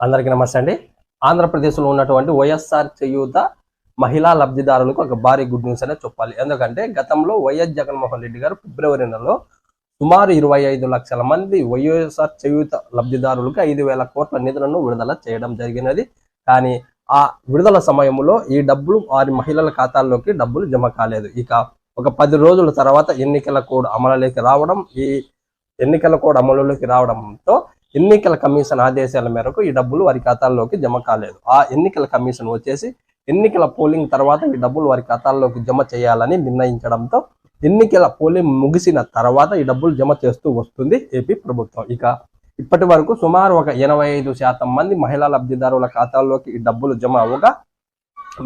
అందరికీ నమస్తే అండి. ఆంధ్రప్రదేశ్లో ఉన్నటువంటి వైఎస్ఆర్ చేయూత మహిళా లబ్ధిదారులకు ఒక భారీ గుడ్ న్యూస్ అనే చెప్పాలి. ఎందుకంటే గతంలో వైఎస్ జగన్మోహన్ రెడ్డి గారు ఫిబ్రవరి నెలలో సుమారు ఇరవై ఐదు లక్షల మంది వైఎస్ఆర్ చేయూత లబ్ధిదారులకు ఐదు వేల కోట్ల నిధులను విడుదల చేయడం జరిగినది. కానీ ఆ విడుదల సమయంలో ఈ డబ్బులు వారి మహిళల ఖాతాల్లోకి డబ్బులు జమ కాలేదు. ఇక ఒక పది రోజుల తర్వాత ఎన్నికల కోడ్ అమలులోకి రావడం ఈ ఎన్నికల కోడ్ అమలులోకి రావడంతో ఎన్నికల కమిషన్ ఆదేశాల మేరకు ఈ డబ్బులు వారి ఖాతాల్లోకి జమ కాలేదు. ఆ ఎన్నికల కమిషన్ వచ్చేసి ఎన్నికల పోలింగ్ తర్వాత ఈ డబ్బులు వారి ఖాతాల్లోకి జమ చేయాలని నిర్ణయించడంతో ఎన్నికల పోలింగ్ ముగిసిన తర్వాత ఈ డబ్బులు జమ చేస్తూ వస్తుంది ఏపీ ప్రభుత్వం. ఇక ఇప్పటి వరకు సుమారు ఒక ఎనభై ఐదు శాతం మంది మహిళా లబ్ధిదారుల ఖాతాల్లోకి ఈ డబ్బులు జమ అవగా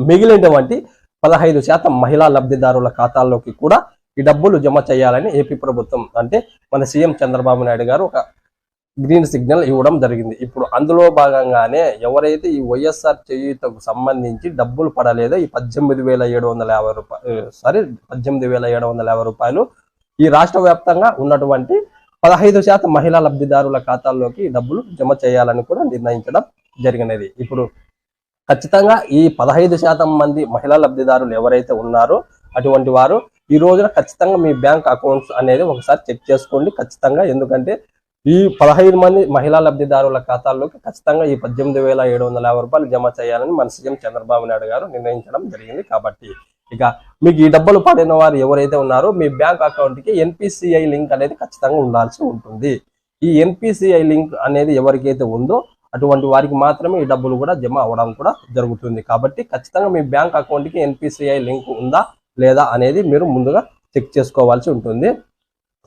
మిగిలినటువంటి పదహైదు శాతం మహిళా లబ్ధిదారుల ఖాతాల్లోకి కూడా ఈ డబ్బులు జమ చేయాలని ఏపీ ప్రభుత్వం అంటే మన సీఎం చంద్రబాబు నాయుడు గారు ఒక గ్రీన్ సిగ్నల్ ఇవ్వడం జరిగింది. ఇప్పుడు అందులో భాగంగానే ఎవరైతే ఈ వైఎస్ఆర్ చేయూతకు సంబంధించి డబ్బులు పడలేదో ఈ పద్దెనిమిది వేల ఏడు వందల యాభై రూపాయలు సారీ పద్దెనిమిది వేల ఏడు వందల యాభై రూపాయలు ఈ రాష్ట్ర వ్యాప్తంగా ఉన్నటువంటి పదహైదు శాతం మహిళా లబ్ధిదారుల ఖాతాల్లోకి డబ్బులు జమ చేయాలని కూడా నిర్ణయించడం జరిగినది. ఇప్పుడు ఖచ్చితంగా ఈ పదహైదు శాతం మంది మహిళా లబ్ధిదారులు ఎవరైతే ఉన్నారో అటువంటి వారు ఈ రోజున ఖచ్చితంగా మీ బ్యాంక్ అకౌంట్స్ అనేది ఒకసారి చెక్ చేసుకోండి ఖచ్చితంగా. ఎందుకంటే ఈ పదహైదు మంది మహిళా లబ్ధిదారుల ఖాతాల్లోకి ఖచ్చితంగా ఈ పద్దెనిమిది వేల ఏడు వందల యాభై రూపాయలు జమ చేయాలని మన సీఎం చంద్రబాబు నాయుడు గారు నిర్ణయించడం జరిగింది కాబట్టి ఇక మీకు ఈ డబ్బులు పడిన వారు ఎవరైతే ఉన్నారో మీ బ్యాంక్ అకౌంట్కి ఎన్పిసిఐ లింక్ అనేది ఖచ్చితంగా ఉండాల్సి ఉంటుంది. ఈ ఎన్పిసిఐ లింక్ అనేది ఎవరికైతే ఉందో అటువంటి వారికి మాత్రమే ఈ డబ్బులు కూడా జమ అవ్వడం కూడా జరుగుతుంది కాబట్టి ఖచ్చితంగా మీ బ్యాంక్ అకౌంట్కి ఎన్పిసిఐ లింక్ ఉందా లేదా అనేది మీరు ముందుగా చెక్ చేసుకోవాల్సి ఉంటుంది.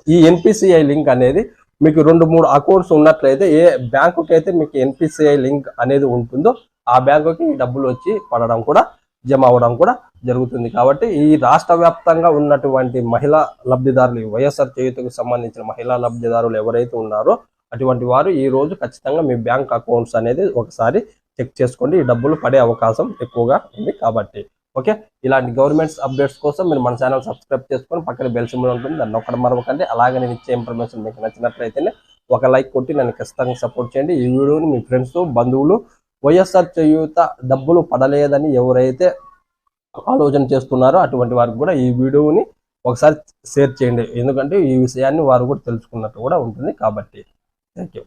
ఈ ఎన్పిసిఐ లింక్ అనేది మీకు రెండు మూడు అకౌంట్స్ ఉన్నట్లయితే ఏ బ్యాంకుకి అయితే మీకు ఎన్పిసిఐ లింక్ అనేది ఉంటుందో ఆ బ్యాంకుకి డబ్బులు వచ్చి పడడం కూడా జమ అవ్వడం కూడా జరుగుతుంది. కాబట్టి ఈ రాష్ట్ర వ్యాప్తంగా ఉన్నటువంటి మహిళా లబ్ధిదారులు వైఎస్ఆర్ చేయుతకు సంబంధించిన మహిళా లబ్ధిదారులు ఎవరైతే ఉన్నారో అటువంటి వారు ఈ రోజు ఖచ్చితంగా మీ బ్యాంక్ అకౌంట్స్ అనేది ఒకసారి చెక్ చేసుకోండి. ఈ డబ్బులు పడే అవకాశం ఎక్కువగా ఉంది కాబట్టి. ఓకే? ఇలాంటి గవర్నమెంట్స్ అప్డేట్స్ కోసం మీరు మన ఛానల్ సబ్స్క్రైబ్ చేసుకొని పక్కన బెల్ సింబల్ ఉంటుంది. దాన్ని ఒక్కడ మరొకండి. అలాగే నేను ఇచ్చే ఇన్ఫర్మేషన్ మీకు నచ్చినట్లయితేనే ఒక లైక్ కొట్టి నన్ను ఖచ్చితంగా సపోర్ట్ చేయండి. ఈ వీడియోని మీ ఫ్రెండ్స్ బంధువులు వైఎస్ఆర్ చేయూత డబ్బులు పడలేదని ఎవరైతే ఆలోచన చేస్తున్నారో అటువంటి వారికి కూడా ఈ వీడియోని ఒకసారి షేర్ చేయండి. ఎందుకంటే ఈ విషయాన్ని వారు కూడా తెలుసుకున్నట్టు కూడా ఉంటుంది కాబట్టి. Thank you